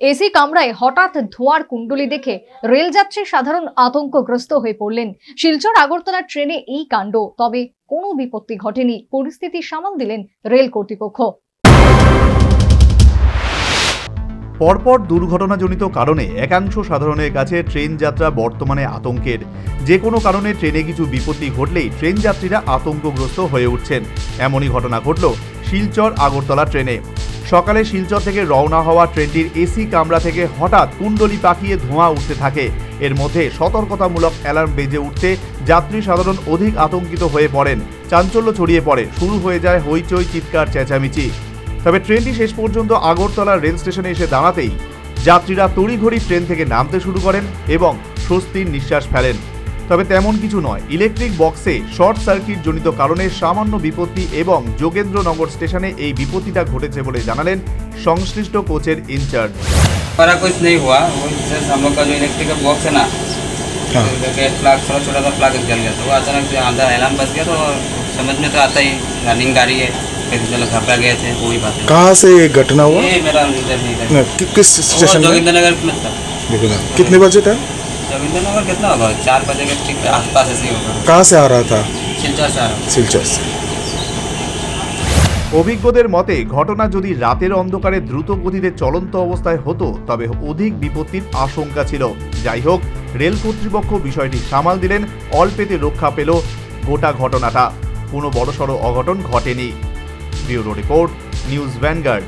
AC কামরায় হঠাৎ ধোঁয়ার কুণ্ডলি দেখে রেলযাত্রী সাধারণ আতঙ্কগ্রস্ত হয়ে পড়লেন। শিলচর আগরতলা ট্রেনে এই কাণ্ড, তবে কোনো বিপত্তি ঘটেনি, পরিস্থিতি সামাল দিলেন রেল কর্তৃপক্ষ। পরপর দুর্ঘটনাজনিত কারণে একাংশ সাধারণের কাছে ট্রেন যাত্রা বর্তমানে আতঙ্কের। যে কোনো কারণে ট্রেনে কিছু বিপত্তি ঘটলেই ট্রেন যাত্রীরা আতঙ্কগ্রস্ত হয়ে উঠছেন। এমনই ঘটনা ঘটল শিলচর আগরতলা ট্রেনে। সকালে শিলচর থেকে রওনা হওয়া ট্রেনটির এসি কামরা থেকে হঠাৎ কুণ্ডলি পাকিয়ে ধোঁয়া উঠতে থাকে। এর মধ্যে সতর্কতামূলক অ্যালার্ম বেজে উঠতে যাত্রী সাধারণ অধিক আতঙ্কিত হয়ে পড়েন। চাঞ্চল্য ছড়িয়ে পড়ে। শুরু হয়ে যায় হইচই, চিৎকার, চেঁচামেচি। তবে ট্রেনটি শেষ পর্যন্ত আগরতলা রেল স্টেশনে এসে দাঁড়াতেই যাত্রীরা তড়িঘড়ি ট্রেন থেকে নামতে শুরু করেন এবং স্বস্তির নিঃশ্বাস ফেলেন। তবে তেমন কিছু নয় ইলেকট্রিক বক্সে শর্ট সার্কিট জনিত কারণে সামান্য বিপত্তি এবং যোগেন্দ্রনগর স্টেশনে এই বিপত্তিটা ঘটেছে বলে জানালেন সংশ্লিষ্ট কোচের ইনচার্জ हमारा कुछ नहीं हुआ वो जस्ट हम लोग का जो इलेक्ट्रिक का बॉक्स है ना हाँ। गेट प्लाग थोड़ा छोटा सा प्लाग जल गया तो वो अचानक से अंदर अलार्म बज गया तो समझ में तो आता ही रनिंग गाड़ी है फिर जो लोग घबरा गए थे वही बात है कहाँ से ये घटना हुआ ये मेरा इधर नहीं इधर न, कि, किस वो स्टेशन में जोगिंदर नगर में था देखो ना कितने बजे था जोगिंदर नगर कितना होगा चार बजे के ठीक आसपास ऐसे ही होगा कहाँ से आ रहा था सिलचर से आ रहा हूँ। सिलचर से অভিজ্ঞদের মতে ঘটনা যদি রাতের অন্ধকারে দ্রুত গতিতে চলন্ত অবস্থায় হতো তবে অধিক বিপত্তির আশঙ্কা ছিল যাই হোক রেল কর্তৃপক্ষ বিষয়টি সামাল দিলেন অল্পেতে রক্ষা পেল গোটা ঘটনাটা কোনো বড়সড় অঘটন ঘটেনি ব্যুরো রিপোর্ট নিউজ ভ্যানগার্ড